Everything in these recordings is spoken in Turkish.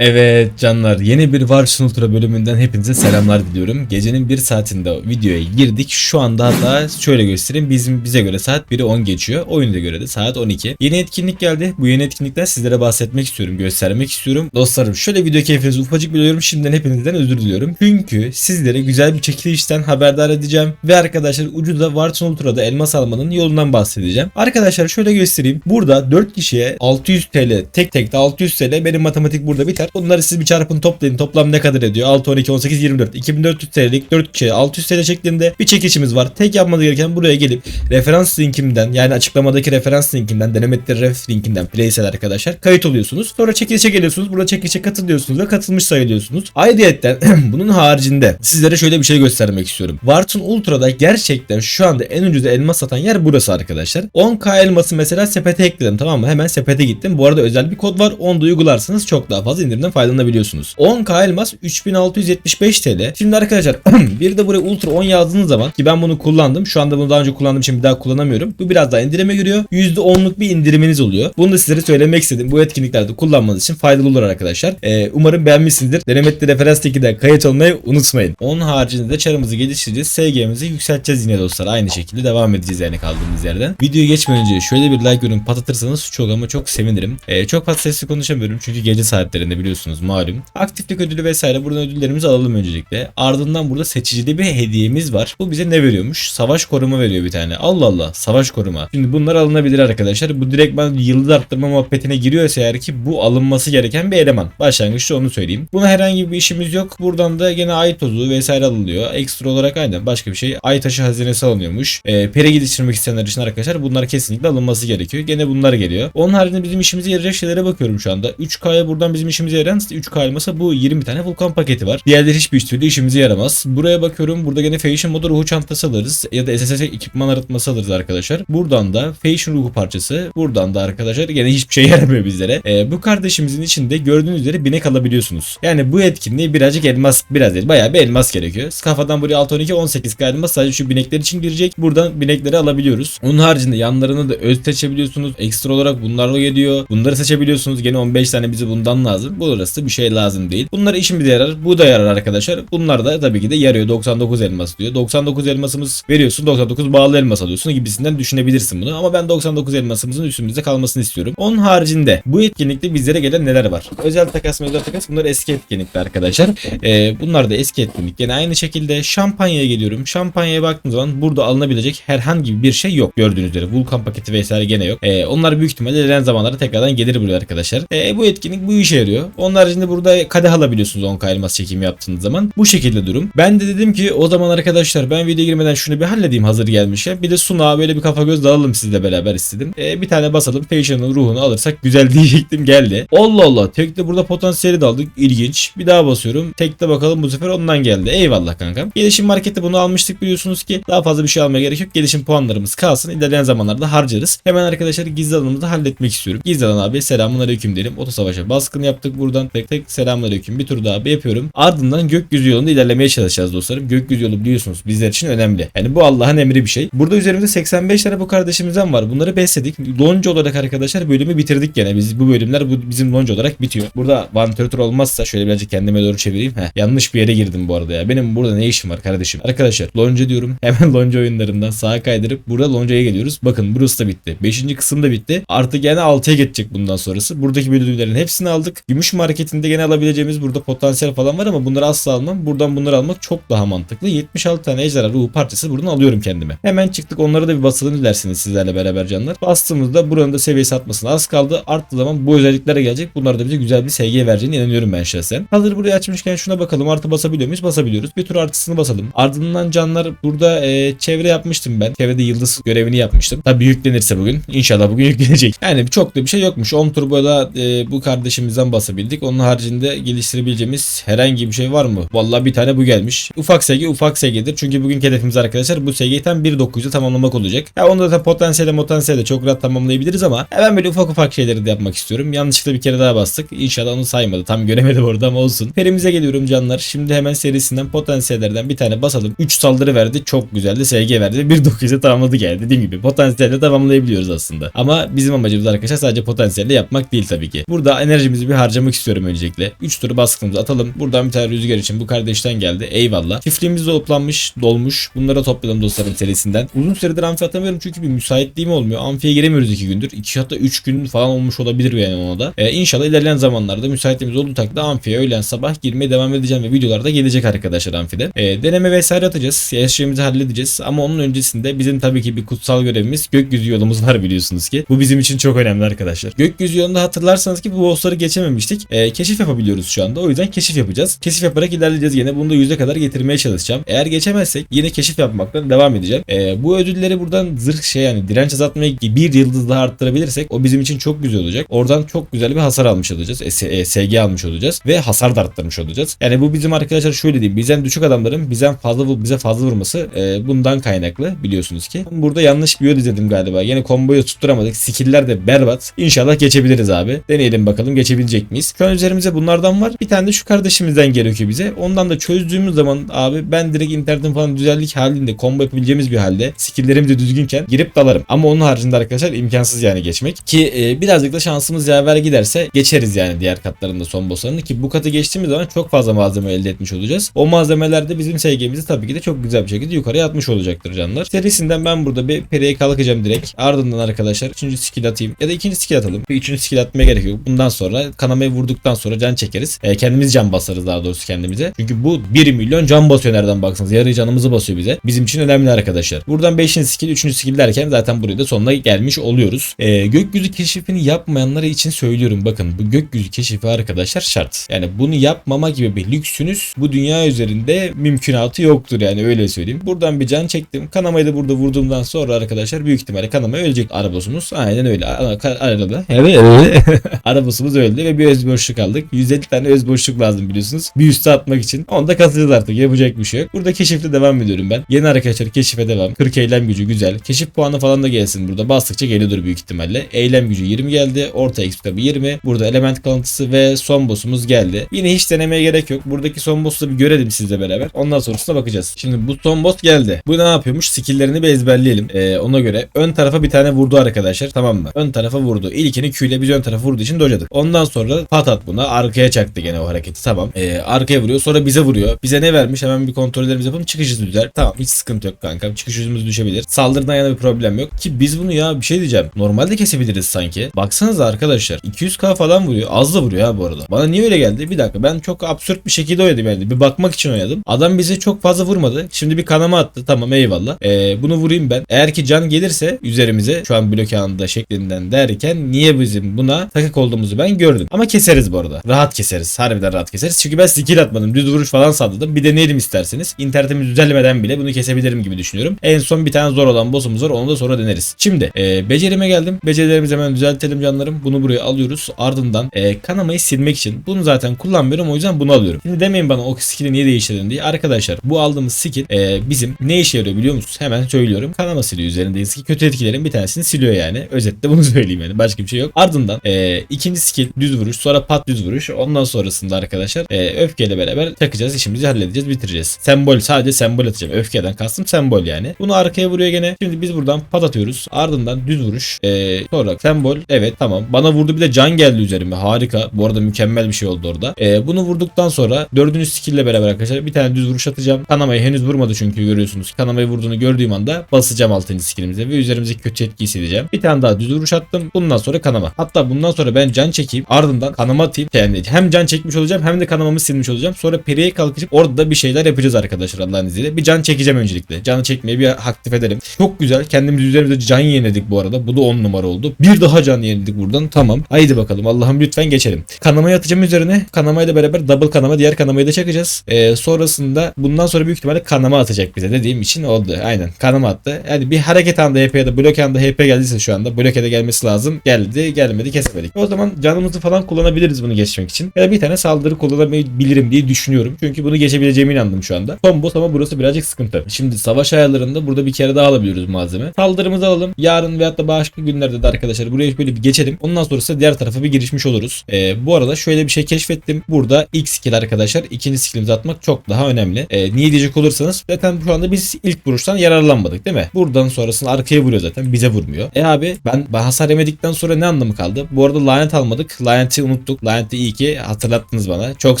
Evet canlar yeni bir Varsın Ultra bölümünden hepinize selamlar diliyorum. Gecenin bir saatinde videoya girdik. Şu anda hatta şöyle göstereyim. Bizim bize göre saat 1'i 10 geçiyor. Oyuna göre de saat 12. Yeni etkinlik geldi. Bu yeni etkinlikten sizlere bahsetmek istiyorum. Göstermek istiyorum. Dostlarım şöyle video keyfinizi ufacık biliyorum. Şimdiden hepinizden özür diliyorum. Çünkü sizlere güzel bir çekilişten haberdar edeceğim. Ve arkadaşlar ucuda Varsın Ultra'da elmas almanın yolundan bahsedeceğim. Arkadaşlar şöyle göstereyim. Burada 4 kişiye 600 TL tek tek de 600 TL benim matematik burada biter. Bunları siz bir çarpın toplayın. Toplam ne kadar ediyor? 6, 12, 18, 24. 2400 TL'lik 4 kişiye 600 TL şeklinde bir çekişimiz var. Tek yapmanız gereken buraya gelip referans linkimden yani açıklamadaki referans linkinden denemetleri ref linkinden playsel arkadaşlar kayıt oluyorsunuz. Sonra çekilişe geliyorsunuz. Burada çekilişe katılıyorsunuz ve katılmış sayılıyorsunuz. Ayrıyeten bunun haricinde sizlere şöyle bir şey göstermek istiyorum. Vartun Ultra'da gerçekten şu anda en ucuz elmas satan yer burası arkadaşlar. 10k elması mesela sepete ekledim tamam mı? Hemen sepete gittim. Bu arada özel bir kod var. Onu da uygularsanız çok daha fazla indirimden faydalanabiliyorsunuz. 10k elmas 3675 TL. Şimdi arkadaşlar bir de buraya Ultra 10 yazdığınız zaman ki ben bunu kullandım. Şu anda bunu daha önce kullandığım için bir daha kullanamıyorum. Bu biraz daha indirime giriyor. %10'luk bir indiriminiz oluyor. Bunu da sizlere söylemek istedim. Bu etkinliklerde kullanmanız için faydalı olur arkadaşlar. Ee, umarım beğenmişsinizdir. Denemetli referans de kayıt olmayı unutmayın. Onun haricinde de çarımızı geliştireceğiz. SG'mizi yükselteceğiz yine dostlar. Aynı şekilde devam edeceğiz yani kaldığımız yerden. Videoya geçmeden önce şöyle bir like yorum patlatırsanız çok ama çok sevinirim. Ee, çok fazla sesli konuşamıyorum çünkü gece saatlerinde biliyorsunuz malum. Aktiflik ödülü vesaire buradan ödüllerimizi alalım öncelikle. Ardından burada seçicili bir hediyemiz var. Bu bize ne veriyormuş? Savaş koruma veriyor bir tane. Allah Allah savaş koruma. Şimdi bunlar alınabilir arkadaşlar. Bu direkt ben yıldız arttırma muhabbetine giriyorsa eğer ki bu alınması gereken bir eleman. Başlangıçta onu söyleyeyim. Buna herhangi bir işimiz yok. Buradan da gene ay tozu vesaire alınıyor. Ekstra olarak aynen başka bir şey. Ay taşı hazinesi alınıyormuş. Ee, peri geliştirmek isteyenler için arkadaşlar bunlar kesinlikle alınması gerekiyor. Gene bunlar geliyor. Onun haricinde bizim işimize yarayacak şeylere bakıyorum şu anda. 3K'ya buradan bizim işimize yarayan 3K elmasa bu 20 tane vulkan paketi var. Diğerleri hiçbir türlü işimize yaramaz. Buraya bakıyorum. Burada gene Fashion modu ruhu çantası alırız. Ya da SSS ekipman arıtması alırız arkadaşlar. Buradan da Fashion ruhu parçası. Buradan da arkadaşlar gene hiçbir şey yaramıyor bizlere. Ee, bu kardeşimizin içinde gördüğünüz üzere binek alabiliyorsunuz. Yani bu etkinliğe birazcık elmas biraz değil bayağı bir elmas gerekiyor. Kafadan buraya 6 12 18 k elmas sadece şu binekler için girecek. Buradan binekleri alabiliyoruz. Onun haricinde yanlarını da öz seçebiliyorsunuz. Ekstra olarak bunlarla geliyor. Bunları seçebiliyorsunuz. Gene 15 tane bize bundan lazım. Burası bir şey lazım değil. Bunlar işimize yarar. Bu da yarar arkadaşlar. Bunlar da tabii ki de yarıyor. 99 elmas diyor. 99 elmasımız veriyorsun. 99 bağlı elmas alıyorsun gibisinden düşünebilirsin bunu. Ama ben 99 elmasımızın üstümüzde kalmasını istiyorum. Onun haricinde bu etkinlikte bizlere gelen neler var? Özel takas özel takas bunlar eski etkinlikler arkadaşlar. Ee, bunlar da eski etkinlik. Gene aynı şekilde şampanyaya geliyorum. Şampanyaya baktığım zaman burada alınabilecek herhangi bir şey yok. Gördüğünüz üzere vulkan paketi vesaire gene yok. Ee, onlar büyük ihtimalle ilerleyen zamanlarda tekrardan gelir buraya arkadaşlar. Ee, bu etkinlik bu işe yarıyor. Onun haricinde burada kadeh alabiliyorsunuz 10k elmas çekimi yaptığınız zaman. Bu şekilde durum. Ben de dedim ki o zaman arkadaşlar ben video girmeden şunu bir halledeyim hazır gelmişken. Bir de Suna böyle bir kafa göz dağılalım sizle beraber istedim. Ee, bir tane basalım. Fashion'ın ruhunu alırsak güzel diyecektim geldi. Allah Allah. Tekte burada potansiyeli de aldık. İlginç. Bir daha basıyorum. Tekte bakalım bu sefer ondan geldi. Eyvallah kankam. Gelişim markette bunu almıştık biliyorsunuz ki. Daha fazla bir şey almaya gerek yok. Gelişim puanlarımız kalsın. İlerleyen zamanlarda harcarız. Hemen arkadaşlar gizli alanımızı halletmek istiyorum. Gizli alan abi selamun aleyküm diyelim. Oto savaşa baskın yaptık buradan. Tek tek selamun aleyküm. Bir tur daha abi yapıyorum. Ardından gökyüzü yolunda ilerlemeye çalışacağız dostlarım. Gökyüzü yolu biliyorsunuz bizler için önemli. Yani bu Allah'ın emri bir şey. Burada üzerimizde 85 tane bu kardeşimizden var. Bunları besledik. Lonca olarak arkadaşlar bölümü bitirdik gene. Biz bu bölümler bu bizim lonca olarak bitiyor. Burada vantilatör olmazsa şöyle birazcık kendime doğru çevireyim. Heh, yanlış bir yere girdim bu arada ya. Benim burada ne işim var kardeşim? Arkadaşlar lonca diyorum. Hemen lonca oyunlarından sağa kaydırıp burada loncaya geliyoruz. Bakın burası da bitti. 5. kısım da bitti. Artık yani 6'ya geçecek bundan sonrası. Buradaki bölümlerin hepsini aldık. Gümüş marketinde gene alabileceğimiz burada potansiyel falan var ama bunları asla almam. Buradan bunları almak çok daha mantıklı. 76 tane ejderha ruhu parçası buradan alıyorum kendime. Hemen çıktık onları da bir basalım dilerseniz sizlerle beraber canlar. Bastığımızda buranın da seviyesi atmasına az kaldı. Arttığı zaman bu özelliklere gelecek. Bunlar da bize güzel bir SG vereceğine inanıyorum ben şahsen. Hazır burayı açmışken şuna bakalım. Artı basabiliyor muyuz? Basabiliyoruz. Bir tur artısını basalım. Ardından canlar burada e, çevre yapmıştım ben. Çevrede yıldız görevini yapmıştım. Tabii yüklenirse bugün. İnşallah bugün yüklenecek. Yani çok da bir şey yokmuş. 10 turboda e, bu kardeşimizden basabildik. Onun haricinde geliştirebileceğimiz herhangi bir şey var mı? Vallahi bir tane bu gelmiş. Ufak SG ufak SG'dir. Çünkü bugün hedefimiz arkadaşlar bu SG'yi tam 1.9'u tamamlamak olacak. Ya onda da potansiyelde potansiyelde çok rahat tamamlayabiliriz ama ya ben böyle ufak ufak şeyleri de yapmak istiyorum. Yanlışlıkla bir kere daha bastık. İnşallah onu saymadı. Tam göremedim orada ama olsun. Perimize geliyorum canlar. Şimdi hemen serisinden potansiyellerden bir tane basalım. 3 saldırı verdi. Çok güzeldi. SG verdi. 1.9'u tamamladı geldi. Dediğim gibi potansiyelde tamamlayabiliyoruz aslında. Ama bizim amacımız arkadaşlar sadece potansiyelle yapmak değil tabii ki. Burada enerjimizi bir harcamak duyurmak istiyorum öncelikle. 3 turu baskınımızı atalım. Buradan bir tane rüzgar için bu kardeşten geldi. Eyvallah. Çiftliğimiz de toplanmış, dolmuş. Bunlara topladım dostlarım serisinden. Uzun süredir amfi atamıyorum çünkü bir müsaitliğim olmuyor. Amfiye giremiyoruz 2 gündür. 2 hatta 3 gün falan olmuş olabilir yani ona da. Ee, inşallah ilerleyen zamanlarda müsaitliğimiz olduğu takdirde amfiye öğlen sabah girmeye devam edeceğim ve videolarda gelecek arkadaşlar amfide. Ee, deneme vesaire atacağız. Her halledeceğiz. Ama onun öncesinde bizim tabii ki bir kutsal görevimiz gökyüzü yolumuz var biliyorsunuz ki. Bu bizim için çok önemli arkadaşlar. Gökyüzü yolunda hatırlarsanız ki bu bossları geçememiştik. Ee, keşif yapabiliyoruz şu anda. O yüzden keşif yapacağız. Keşif yaparak ilerleyeceğiz yine. Bunu da yüze kadar getirmeye çalışacağım. Eğer geçemezsek yine keşif yapmaktan devam edeceğim. Ee, bu ödülleri buradan zırh şey yani direnç azaltmayı bir yıldız daha arttırabilirsek o bizim için çok güzel olacak. Oradan çok güzel bir hasar almış olacağız. E, S- e, SG almış olacağız ve hasar da arttırmış olacağız. Yani bu bizim arkadaşlar şöyle diyeyim. Bizden düşük adamların bizden fazla bize fazla vurması e, bundan kaynaklı biliyorsunuz ki. Burada yanlış bir yol izledim galiba. Yine komboyu tutturamadık. Skill'ler de berbat. İnşallah geçebiliriz abi. Deneyelim bakalım geçebilecek miyiz? Şu an üzerimize bunlardan var. Bir tane de şu kardeşimizden gerekiyor bize. Ondan da çözdüğümüz zaman abi ben direkt internetin falan düzellik halinde combo yapabileceğimiz bir halde skill'lerim de düzgünken girip dalarım. Ama onun haricinde arkadaşlar imkansız yani geçmek. Ki e, birazcık da şansımız yaver giderse geçeriz yani diğer katlarında son bosslarını ki bu katı geçtiğimiz zaman çok fazla malzeme elde etmiş olacağız. O malzemeler de bizim SG'mizi tabii ki de çok güzel bir şekilde yukarıya atmış olacaktır canlar. Serisinden ben burada bir periye kalkacağım direkt. Ardından arkadaşlar üçüncü skill atayım ya da ikinci skill atalım. Bir üçüncü skill atmaya gerek yok. Bundan sonra kanamayı vurduktan sonra can çekeriz. E, kendimiz can basarız daha doğrusu kendimize. Çünkü bu 1 milyon can basıyor nereden baksanız. Yarı canımızı basıyor bize. Bizim için önemli arkadaşlar. Buradan 5. skill 3. skill derken zaten buraya da sonuna gelmiş oluyoruz. E, gökyüzü keşifini yapmayanlara için söylüyorum. Bakın bu gökyüzü keşifi arkadaşlar şart. Yani bunu yapmama gibi bir lüksünüz bu dünya üzerinde mümkünatı yoktur yani öyle söyleyeyim. Buradan bir can çektim. Kanamayı da burada vurduğumdan sonra arkadaşlar büyük ihtimalle kanamaya ölecek arabasımız. Aynen öyle. Arada. Evet evet. Arabasımız öldü ve bir öz boşluk aldık. 150 tane öz boşluk lazım biliyorsunuz. Bir üste atmak için. Onu da kasacağız artık. Yapacak bir şey yok. Burada keşifte devam ediyorum ben. Yeni arkadaşlar keşife devam. 40 eylem gücü güzel. Keşif puanı falan da gelsin burada. Bastıkça geliyordur büyük ihtimalle. Eylem gücü 20 geldi. Orta XP tabi 20. Burada element kalıntısı ve son boss'umuz geldi. Yine hiç denemeye gerek yok. Buradaki son boss'u bir görelim sizle beraber. Ondan sonrasına bakacağız. Şimdi bu son boss geldi. Bu ne yapıyormuş? Skill'lerini bir ezberleyelim. Ee, ona göre ön tarafa bir tane vurdu arkadaşlar. Tamam mı? Ön tarafa vurdu. İlkini Q ile biz ön tarafa vurduğu için dojadık. Ondan sonra patat buna. Arkaya çaktı gene o hareketi. Tamam. Ee, arkaya vuruyor. Sonra bize vuruyor. Bize ne vermiş? Hemen bir kontrollerimizi yapalım. Çıkış hızı düzer. Tamam. Hiç sıkıntı yok kanka. Çıkış hızımız düşebilir. Saldırıdan yana bir problem yok. Ki biz bunu ya bir şey diyeceğim. Normalde kesebiliriz sanki. Baksanıza arkadaşlar. 200k falan vuruyor. Az da vuruyor ha bu arada. Bana niye öyle geldi? Bir dakika. Ben çok absürt bir şekilde oynadım yani. Bir bakmak için oynadım. Adam bize çok fazla vurmadı. Şimdi bir kanama attı. Tamam eyvallah. Ee, bunu vurayım ben. Eğer ki can gelirse üzerimize şu an blok anında şeklinden derken niye bizim buna takık olduğumuzu ben gördüm. Ama keseriz bu arada. Rahat keseriz. Harbiden rahat keseriz. Çünkü ben skill atmadım. Düz vuruş falan salladım. Bir deneyelim isterseniz. İnternetimiz düzelmeden bile bunu kesebilirim gibi düşünüyorum. En son bir tane zor olan boss'umuz var. Onu da sonra deneriz. Şimdi e, becerime geldim. Becerilerimizi hemen düzeltelim canlarım. Bunu buraya alıyoruz. Ardından e, kanamayı silmek için bunu zaten kullanmıyorum. O yüzden bunu alıyorum. Şimdi demeyin bana o skill'i niye değiştirdin diye. Arkadaşlar bu aldığımız skill e, bizim ne işe yarıyor biliyor musunuz? Hemen söylüyorum. Kanama siliyor üzerindeyiz ki kötü etkilerin bir tanesini siliyor yani. Özetle bunu söyleyeyim yani. Başka bir şey yok. Ardından e, ikinci skill düz vuruş. Sonra pat düz vuruş. Ondan sonrasında arkadaşlar e, öfkeyle beraber takacağız. işimizi halledeceğiz. Bitireceğiz. Sembol sadece sembol atacağım. Öfkeden kastım sembol yani. Bunu arkaya vuruyor gene. Şimdi biz buradan pat atıyoruz. Ardından düz vuruş. E, sonra sembol. Evet tamam. Bana vurdu bir de can geldi üzerime. Harika. Bu arada mükemmel bir şey oldu orada. E, bunu vurduktan sonra dördüncü skill beraber arkadaşlar bir tane düz vuruş atacağım. Kanamayı henüz vurmadı çünkü görüyorsunuz. Kanamayı vurduğunu gördüğüm anda basacağım altıncı skillimize ve üzerimizdeki kötü etki hissedeceğim. Bir tane daha düz vuruş attım. Bundan sonra kanama. Hatta bundan sonra ben can çekeyim. Ardından kanama atayım. Yani hem can çekmiş olacağım hem de kanamamı silmiş olacağım. Sonra periye kalkıp orada da bir şeyler yapacağız arkadaşlar Allah'ın izniyle. Bir can çekeceğim öncelikle. Canı çekmeye bir aktif edelim. Çok güzel. Kendimiz üzerimizde can yeniledik bu arada. Bu da 10 numara oldu. Bir daha can yeniledik buradan. Tamam. Haydi bakalım. Allah'ım lütfen geçelim. Kanamayı atacağım üzerine. Kanamayla beraber double kanama diğer kanamayı da çakacağız. Ee, sonrasında bundan sonra büyük ihtimalle kanama atacak bize dediğim için oldu. Aynen. Kanama attı. Yani bir hareket anda HP ya da blok anda HP geldiyse şu anda bloke de gelmesi lazım. Geldi. Gelmedi. Kesemedik. O zaman canımızı falan kullanabiliriz bunu geçmek için. Ya da bir tane saldırı kullanabilirim diye düşünüyorum. Çünkü bunu geçebileceğime inandım şu anda. Son boss ama burası birazcık sıkıntı. Şimdi savaş ayarlarında burada bir kere daha alabiliyoruz malzeme. Saldırımızı alalım. Yarın veyahut da başka günlerde de arkadaşlar buraya böyle bir geçelim. Ondan sonrası diğer tarafa bir girişmiş oluruz. Ee, bu arada şöyle bir şey keşfettim. Burada ilk skill arkadaşlar ikinci skillimizi atmak çok daha önemli. Ee, niye diyecek olursanız zaten şu anda biz ilk vuruştan yararlanmadık değil mi? Buradan sonrasını arkaya vuruyor zaten. Bize vurmuyor. E abi ben, ben hasar yemedikten sonra ne anlamı kaldı? Bu arada lanet almadık. Laneti unuttuk. Lanetli iyi ki hatırlattınız bana. Çok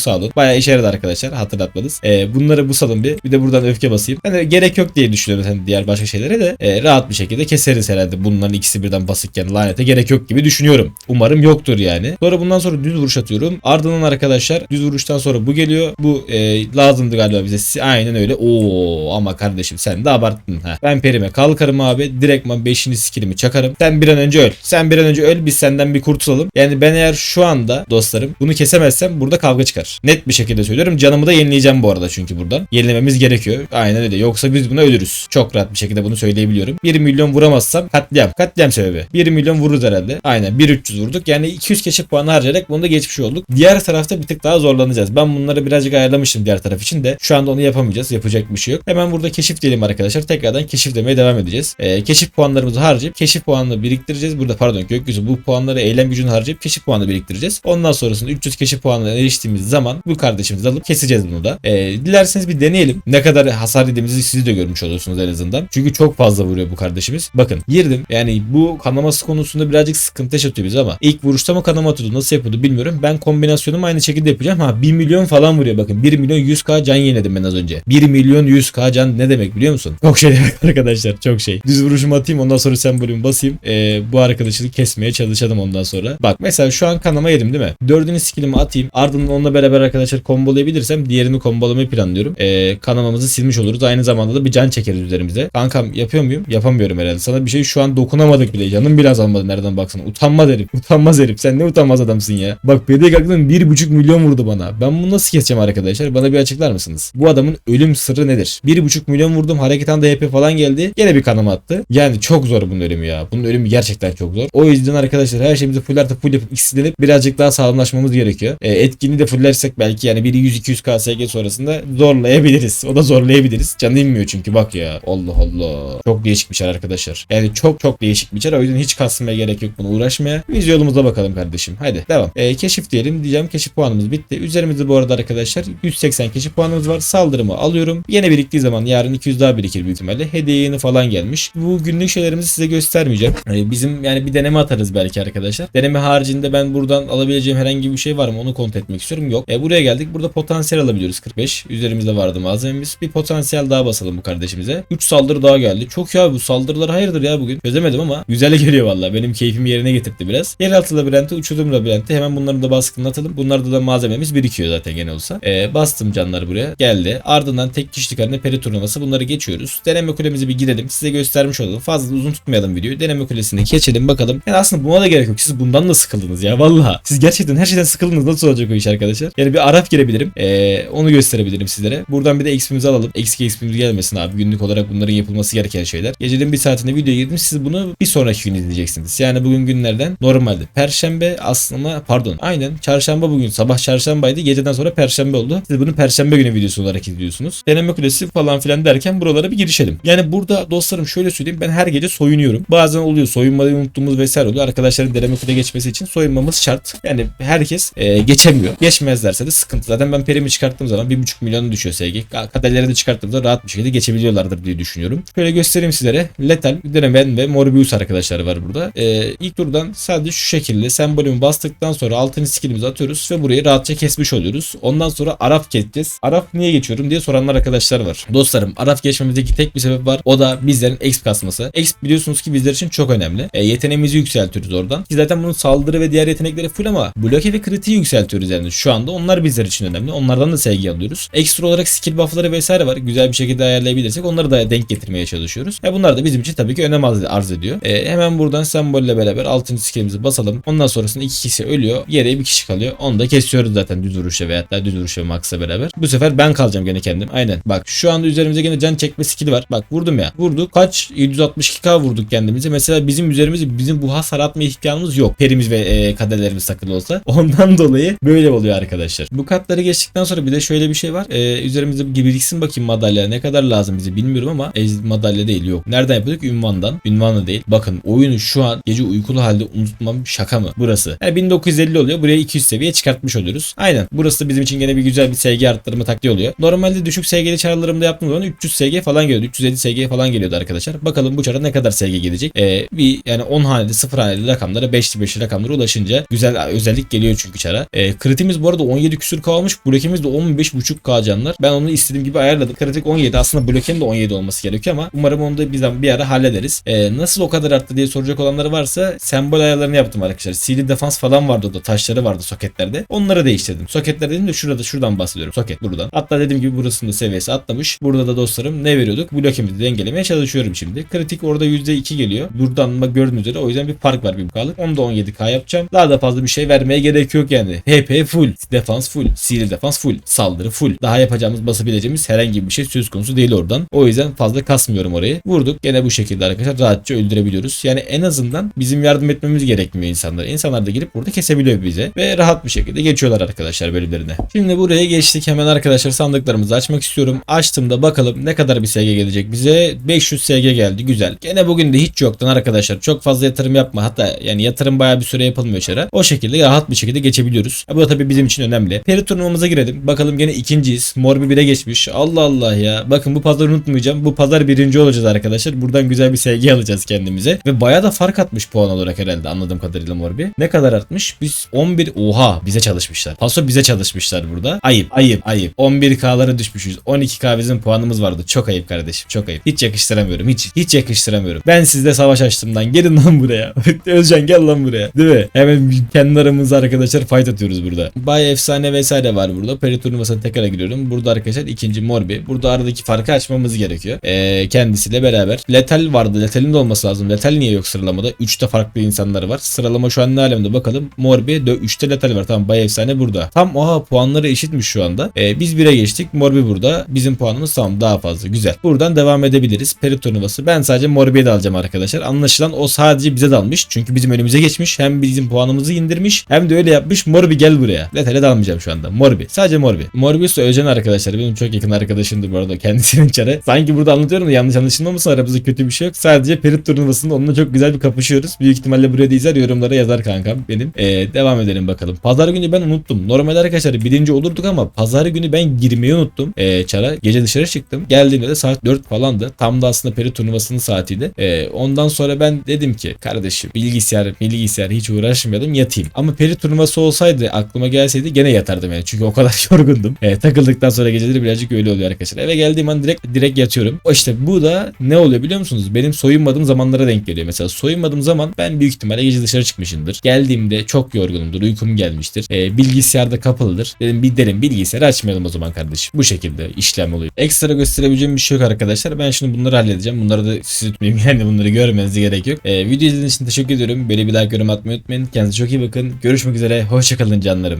sağ olun. Bayağı işe yaradı arkadaşlar hatırlatmanız. Ee, bunları bu salın bir. Bir de buradan öfke basayım. Yani gerek yok diye düşünüyorum hani diğer başka şeylere de e, rahat bir şekilde keseriz herhalde. Bunların ikisi birden basıkken lanete gerek yok gibi düşünüyorum. Umarım yoktur yani. Sonra bundan sonra düz vuruş atıyorum. Ardından arkadaşlar düz vuruştan sonra bu geliyor. Bu e, lazımdı galiba bize. Aynen öyle. Oo ama kardeşim sen de abarttın. Ha. Ben perime kalkarım abi. Direktman 5. skillimi çakarım. Sen bir an önce öl. Sen bir an önce öl. Biz senden bir kurtulalım. Yani ben eğer şu anda dostlarım bunu kesemezsem burada kavga çıkar. Net bir şekilde söylüyorum. Canımı da yenileyeceğim bu arada çünkü buradan. Yenilememiz gerekiyor. Aynen öyle. Yoksa biz buna ölürüz. Çok rahat bir şekilde bunu söyleyebiliyorum. 1 milyon vuramazsam katliam. Katliam sebebi. 1 milyon vururuz herhalde. Aynen 1.300 vurduk. Yani 200 keşif puanı harcayarak bunu da geçmiş olduk. Diğer tarafta bir tık daha zorlanacağız. Ben bunları birazcık ayarlamıştım diğer taraf için de. Şu anda onu yapamayacağız. Yapacak bir şey yok. Hemen burada keşif diyelim arkadaşlar. Tekrardan keşif demeye devam edeceğiz. Ee, keşif puanlarımızı harcayıp keşif puanını biriktireceğiz. Burada pardon gökyüzü bu puanları eylem gücünü harcayıp keşif puanı biriktireceğiz. Ondan sonrasında 300 keşif puanına eriştiğimiz zaman bu kardeşimizi alıp keseceğiz bunu da. Ee, dilerseniz bir deneyelim. Ne kadar hasar yediğimizi siz de görmüş olursunuz en azından. Çünkü çok fazla vuruyor bu kardeşimiz. Bakın girdim. Yani bu kanaması konusunda birazcık sıkıntı yaşatıyor bize ama ilk vuruşta mı kanama atıyordu nasıl yapıyordu bilmiyorum. Ben kombinasyonumu aynı şekilde yapacağım. Ha 1 milyon falan vuruyor bakın. 1 milyon 100k can yeniledim ben az önce. 1 milyon 100k can ne demek biliyor musun? Çok şey demek arkadaşlar çok şey. Düz vuruşumu atayım ondan sonra sembolümü basayım. Ee, bu arkadaşı kesmeye çalışalım ondan sonra. Bak mesela şu an kanama yedim değil mi? Dördüncü skillimi atayım. Ardından onunla beraber arkadaşlar kombolayabilirsem diğerini kombolamayı planlıyorum. Ee, kanamamızı silmiş oluruz. Aynı zamanda da bir can çekeriz üzerimize. Kankam yapıyor muyum? Yapamıyorum herhalde. Sana bir şey şu an dokunamadık bile. Canım bile azalmadı nereden baksana. Utanmaz herif. Utanmaz herif. Sen ne utanmaz adamsın ya. Bak BD kalktın 1.5 milyon vurdu bana. Ben bunu nasıl keseceğim arkadaşlar? Bana bir açıklar mısınız? Bu adamın ölüm sırrı nedir? 1.5 milyon vurdum. Hareket anda HP falan geldi. Gene bir kanama attı. Yani çok zor bunun ölümü ya. Bunun ölümü gerçekten çok zor. O yüzden arkadaşlar her şeyimizi full artı full yapıp x'lenip birazcık daha sağlamlaşmamız gerekiyor. E, etkinliği de fullersek belki yani biri 100-200 KSG sonrasında zorlayabiliriz. O da zorlayabiliriz. Canı inmiyor çünkü bak ya. Allah Allah. Çok değişik bir şey arkadaşlar. Yani çok çok değişik bir şey. O yüzden hiç kasmaya gerek yok buna uğraşmaya. Biz yolumuza bakalım kardeşim. Hadi devam. E, keşif diyelim. Diyeceğim keşif puanımız bitti. Üzerimizde bu arada arkadaşlar 180 keşif puanımız var. Saldırımı alıyorum. Yine biriktiği zaman yarın 200 daha birikir büyük ihtimalle. Hediye yayını falan gelmiş. Bu günlük şeylerimizi size göstermeyeceğim. E, bizim yani bir deneme atarız belki arkadaşlar. Deneme haricinde ben buradan alabileceğim herhangi bir şey var mı onu kontrol etmek istiyorum. Yok. E, buraya geldik. Burada potansiyel alabiliyoruz 45. Üzerimizde vardı malzememiz. Bir potansiyel daha basalım bu kardeşimize. 3 saldırı daha geldi. Çok ya bu saldırılar hayırdır ya bugün. Çözemedim ama güzel geliyor valla. Benim keyfimi yerine getirdi biraz. Yeraltı labirenti, uçurum labirenti. Hemen bunları da baskını atalım. Bunlarda da malzememiz birikiyor zaten gene olsa. E, bastım canlar buraya. Geldi. Ardından tek kişilik halinde peri turnuvası. Bunları geçiyoruz. Deneme kulemizi bir gidelim. Size göstermiş olalım. Fazla uzun tutmayalım videoyu. Deneme kulesini geçelim bakalım. Yani aslında buna da gerek yok. Siz bundan da sıkıldınız ya. Valla. Siz gerçekten her şeyden sıkıldınız. Nasıl olacak o iş arkadaşlar? Yani bir Arap girebilirim. Ee, onu gösterebilirim sizlere. Buradan bir de XP'mizi alalım. Eksik XP'miz gelmesin abi. Günlük olarak bunların yapılması gereken şeyler. Gecenin bir saatinde video girdim. Siz bunu bir sonraki gün izleyeceksiniz. Yani bugün günlerden normalde. Perşembe aslında pardon. Aynen. Çarşamba bugün. Sabah çarşambaydı. Geceden sonra perşembe oldu. Siz bunu perşembe günü videosu olarak izliyorsunuz. Deneme kulesi falan filan derken buralara bir girişelim. Yani burada dostlarım şöyle söyleyeyim. Ben her gece soyunuyorum. Bazen oluyor soyunmayı unuttuğumuz vesaire oluyor. Arkadaşların deneme kule geçmesi için soyunmamız şart. Yani herkes e, geçemiyor. Geçmezlerse de sıkıntı. Zaten ben perimi çıkarttığım zaman 1.5 milyonu düşüyor SG. Kaderleri de çıkarttığımda rahat bir şekilde geçebiliyorlardır diye düşünüyorum. Şöyle göstereyim sizlere. Lethal, Denemen ve Morbius arkadaşlar var burada. E, ilk turdan sadece şu şekilde sembolümü bastıktan sonra altın skillimizi atıyoruz ve burayı rahatça kesmiş oluyoruz. Ondan sonra Araf geçeceğiz. Araf niye geçiyorum diye soranlar arkadaşlar var. Dostlarım Araf geçmemizdeki tek bir sebep var. O da bizlerin exp kasması. Exp biliyorsunuz ki bizler için çok önemli. E, yeteneğimizi yükseltiyoruz oradan. Ki zaten bunun saldırı ve diğer yetenekleri full ama bloke ve kritiği yükseltiyoruz yani. Şu anda onlar bizler için önemli. Onlardan da sevgi alıyoruz. Ekstra olarak skill buff'ları vesaire var. Güzel bir şekilde ayarlayabilirsek onları da denk getirmeye çalışıyoruz. E, bunlar da bizim için tabii ki önem arz- ediyor. E, hemen buradan sembolle beraber 6. skillimizi basalım. Ondan sonrasında iki kişi ölüyor. Geriye bir kişi kalıyor. Onu da kesiyoruz zaten düz vuruşla veya hatta düz vuruşla Max'la beraber. Bu sefer ben kalacağım gene kendim. Aynen. Bak şu anda üzerimize gene can çekme skill'i var. Bak vurdum ya. Vurduk. Kaç? 762k vurduk kendimize. Mesela bizim üzerimize bizim bu hasar atma ihtiyacımız yok. Perimiz ve e, kaderlerimiz takılı olsa. Ondan dolayı böyle oluyor arkadaşlar. Bu katları geçtikten sonra bir de şöyle bir şey var. E, üzerimizde bir biriksin bakayım madalya. Ne kadar lazım bize bilmiyorum ama madalya değil yok. Nereden yapıyorduk? Ünvandan. Ünvanla değil. Bakın oyunu şu an gece uykulu halde unutmam şaka mı? Burası. Yani 1950 oluyor. Buraya 200 seviye çıkartmış oluyoruz. Aynen. Burası da bizim için gene bir güzel bir SG arttırma taktiği oluyor. Normalde düşük SG'li çarlarımda yaptığım zaman 300 SG falan geliyordu. 350 SG falan geliyordu arkadaşlar. Bakalım bu çara ne kadar SG gelecek. Ee, bir yani 10 haneli 0 haneli rakamlara 5'li 5'li rakamlara ulaşınca güzel özellik geliyor çünkü çara. E, kritimiz bu arada 17 küsür kalmış. Blokemiz de 15.5k canlar. Ben onu istediğim gibi ayarladım. Kritik 17 aslında blokenin de 17 olması gerekiyor ama umarım onu da bizden bir ara hallederiz. E, nasıl o kadar arttı diye soracak olanları varsa sembol ayarlarını yaptım arkadaşlar. CD defans falan vardı orada. Taşları vardı soketlerde. Onları değiştirdim. Soketler dedim de şurada şuradan bahsediyorum. Soket buradan. Hatta dediğim gibi burasının da seviyesi atlamış. Burada da dostlarım ne veriyorduk? Blokemizi dengelemeye çalışıyorum şimdi. Kritik orada %2 geliyor. Buradan bak gördüğünüz üzere o yüzden bir fark var bir kalık. Onu da 17k yapacağım. Daha da fazla bir şey vermeye gerek yok yani. HP full. Defans full. CD defans full. Saldırı full. Daha yapacağımız basabileceğimiz herhangi bir şey söz konusu değil oradan. O yüzden fazla kasmıyorum orayı. Vurduk. Gene bu şekilde arkadaşlar rahatça öldürebiliyoruz. Yani en azından bizim yardım etmemiz gerekmiyor insanlara. İnsanlar da girip burada kesebiliyor bize. Ve rahat bir şekilde geçiyorlar arkadaşlar bölümlerine. Şimdi buraya geçtik. Hemen arkadaşlar sandıklarımızı açmak istiyorum. Açtığımda bakalım ne kadar bir SG gelecek bize. 500 SG geldi. Güzel. Gene bugün de hiç yoktan arkadaşlar. Çok fazla yatırım yapma. Hatta yani yatırım bayağı bir süre yapılmıyor içeri. O şekilde rahat bir şekilde geçebiliyoruz. Bu da tabii bizim için önemli. Peri turnuvamıza girelim. Bakalım gene ikinciyiz. Mor bir bire geçmiş. Allah Allah ya. Bakın bu pazarı unutmayacağım. Bu pazar birinci olacağız arkadaşlar. Buradan güzel bir SG alacağız kendimize. Ve bayağı da fark atmış puan olarak herhalde anladığım kadarıyla Mor bir. Ne kadar artmış? Biz 11 oha bize çalışmışlar. Paso bize çalışmışlar burada. Ayıp ayıp ayıp. 11K'lara düşmüşüz. 12K bizim puanımız vardı. Çok ayıp kardeşim. Çok ayıp. Hiç yakıştıramıyorum. Hiç hiç yakıştıramıyorum. Ben sizle savaş açtım lan. Gelin lan buraya. Özcan gel lan buraya. Değil mi? Hemen kendi aramızda arkadaşlar fight atıyoruz burada. Bay efsane vesaire var burada. Peri turnuvasına tekrar giriyorum. Burada arkadaşlar ikinci Morbi. Burada aradaki farkı açmamız gerekiyor. Ee, kendisiyle beraber. Letal vardı. Letal'in de olması lazım. Letal niye yok sıralamada? 3'te farklı insanlar var. Sıralama şu an ne alemde bakalım. Morbi 3'te Letal var. Tamam Bay efsane burada. Tam oha puanları eşitmiş şu anda. Ee, biz 1'e geçtik. Morbi burada. Bizim puanımız tamam daha fazla. Güzel. Buradan devam edebiliriz. Peri turnuvası. Ben sadece Morbi'yi de alacağım arkadaşlar. Anlaşılan o sadece bize dalmış. Çünkü bizim önümüze geçmiş. Hem bizim puanımızı indirmiş. Hem de öyle yapmış. Morbi gel buraya. Letal'e dalmayacağım şu anda. Morbi. Sadece Morbi. Morbius da Özen arkadaşlar. Benim çok yakın arkadaşımdır bu arada. Kendisinin çare. Sanki burada anlatıyorum da yanlış anlaşılmamasın. Aramızda kötü bir şey yok. Sadece Perit turnuvasında onunla çok güzel bir kapışıyoruz. Büyük ihtimalle buraya da izler yorumlara yazar kankam benim. Ee, devam edelim bakalım. Pazar günü ben unuttum. Normalde arkadaşlar birinci olurduk ama pazar günü ben girmeyi unuttum. Ee, çara. Gece dışarı çıktım. Geldiğimde de saat 4 falandı. Tam da aslında Perit turnuvasının saatiydi. Ee, ondan sonra ben dedim ki kardeşim bilgisayar bilgisayar hiç uğraşmayalım yatayım. Ama Peri turnuvası olsaydı aklıma gelseydi gene yatardım yani. Çünkü o kadar yorgundum. Ee, takıldıktan sonra geceleri birazcık öyle oluyor arkadaşlar. Eve geldiğim an direkt direkt yatıyorum. İşte bu da ne oluyor biliyor musunuz? Benim soyunmadığım zamanlara denk geliyor. Mesela soyunmadığım zaman ben büyük ihtimalle gece dışarı çıkmışımdır. Geldiğimde çok yorgunumdur. Uykum gelmiştir. Ee, bilgisayarda kapalıdır. Dedim bir derim bilgisayarı açmayalım o zaman kardeşim. Bu şekilde işlem oluyor. Ekstra gösterebileceğim bir şey yok arkadaşlar. Ben şimdi bunları halledeceğim. Bunları da sizi tutmayayım. Yani bunları görmenize gerek yok. Ee, video izlediğiniz için teşekkür ediyorum. Böyle bir like yorum atmayı unutmayın. Kendinize çok iyi bakın. Görüşmek üzere. Hoşçakalın canlarım.